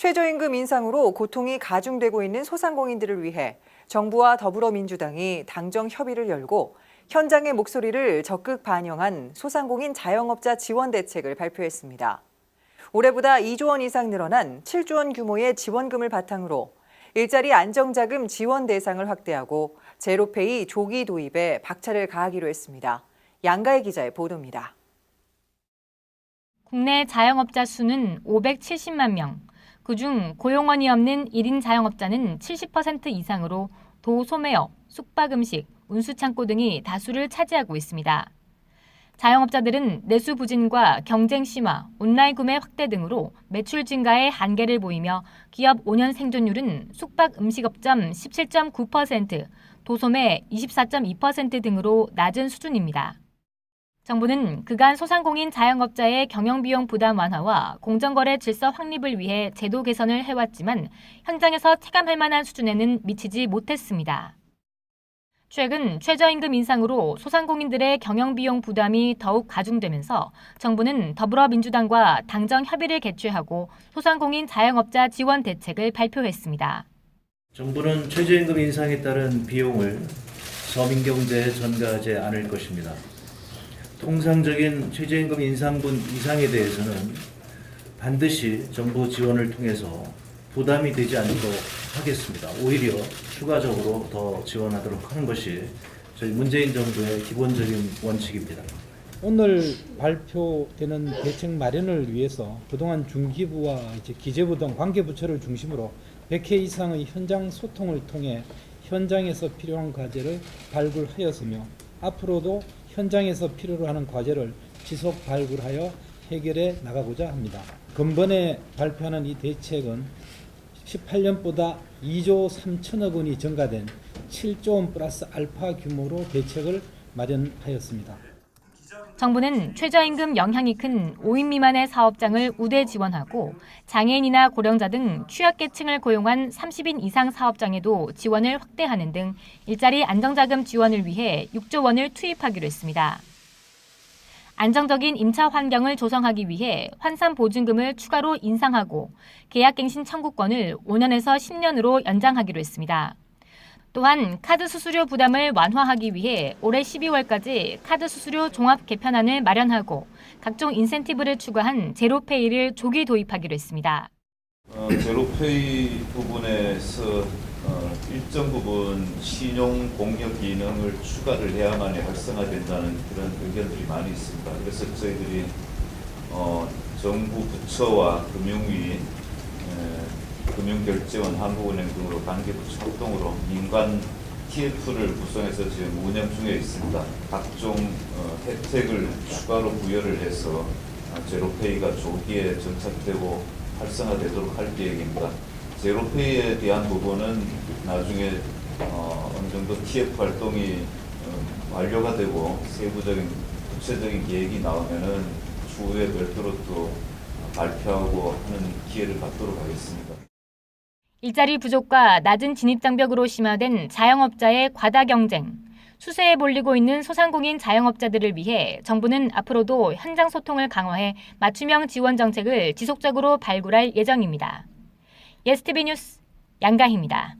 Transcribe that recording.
최저임금 인상으로 고통이 가중되고 있는 소상공인들을 위해 정부와 더불어민주당이 당정 협의를 열고 현장의 목소리를 적극 반영한 소상공인 자영업자 지원 대책을 발표했습니다. 올해보다 2조 원 이상 늘어난 7조 원 규모의 지원금을 바탕으로 일자리 안정자금 지원 대상을 확대하고 제로페이 조기 도입에 박차를 가하기로 했습니다. 양가의 기자의 보도입니다. 국내 자영업자 수는 570만 명. 그중 고용원이 없는 1인 자영업자는 70% 이상으로 도소매업, 숙박음식, 운수창고 등이 다수를 차지하고 있습니다. 자영업자들은 내수 부진과 경쟁 심화, 온라인 구매 확대 등으로 매출 증가에 한계를 보이며 기업 5년 생존율은 숙박 음식업점 17.9%, 도소매 24.2% 등으로 낮은 수준입니다. 정부는 그간 소상공인 자영업자의 경영비용 부담 완화와 공정거래 질서 확립을 위해 제도 개선을 해왔지만 현장에서 체감할 만한 수준에는 미치지 못했습니다. 최근 최저임금 인상으로 소상공인들의 경영비용 부담이 더욱 가중되면서 정부는 더불어민주당과 당정 협의를 개최하고 소상공인 자영업자 지원 대책을 발표했습니다. 정부는 최저임금 인상에 따른 비용을 서민경제에 전가하지 않을 것입니다. 통상적인 최저임금 인상분 이상에 대해서는 반드시 정부 지원을 통해서 부담이 되지 않도록 하겠습니다. 오히려 추가적으로 더 지원하도록 하는 것이 저희 문재인 정부의 기본적인 원칙입니다. 오늘 발표되는 대책 마련을 위해서 그동안 중기부와 이제 기재부 등 관계부처를 중심으로 100회 이상의 현장 소통을 통해 현장에서 필요한 과제를 발굴하였으며 앞으로도 현장에서 필요로 하는 과제를 지속 발굴하여 해결해 나가고자 합니다. 근본에 발표하는 이 대책은 18년보다 2조 3천억 원이 증가된 7조 원 플러스 알파 규모로 대책을 마련하였습니다. 정부는 최저임금 영향이 큰 5인 미만의 사업장을 우대 지원하고 장애인이나 고령자 등 취약계층을 고용한 30인 이상 사업장에도 지원을 확대하는 등 일자리 안정자금 지원을 위해 6조 원을 투입하기로 했습니다. 안정적인 임차 환경을 조성하기 위해 환산 보증금을 추가로 인상하고 계약갱신 청구권을 5년에서 10년으로 연장하기로 했습니다. 또한 카드 수수료 부담을 완화하기 위해 올해 12월까지 카드 수수료 종합 개편안을 마련하고 각종 인센티브를 추가한 제로페이를 조기 도입하기로 했습니다. 어, 제로페이 부분에서 어, 일정 부분 신용 공여 기능을 추가를 해야만이 활성화된다는 그런 의견들이 많이 있습니다. 그래서 저희들이 어, 정부 부처와 금융위, 에, 금융결제원, 한국은행 등으로 관계부처 합동으로 민관 TF를 구성해서 지금 운영 중에 있습니다. 각종 어, 혜택을 추가로 부여를 해서 아, 제로페이가 조기에 정착되고 활성화되도록 할 계획입니다. 제로페이에 대한 부분은 나중에 어, 어느 정도 TF 활동이 어, 완료가 되고 세부적인 구체적인 계획이 나오면은 추후에 별도로 또 발표하고 하는 기회를 갖도록 하겠습니다. 일자리 부족과 낮은 진입장벽으로 심화된 자영업자의 과다 경쟁, 수세에 몰리고 있는 소상공인 자영업자들을 위해 정부는 앞으로도 현장 소통을 강화해 맞춤형 지원 정책을 지속적으로 발굴할 예정입니다. 예스티비 뉴스 양가희입니다.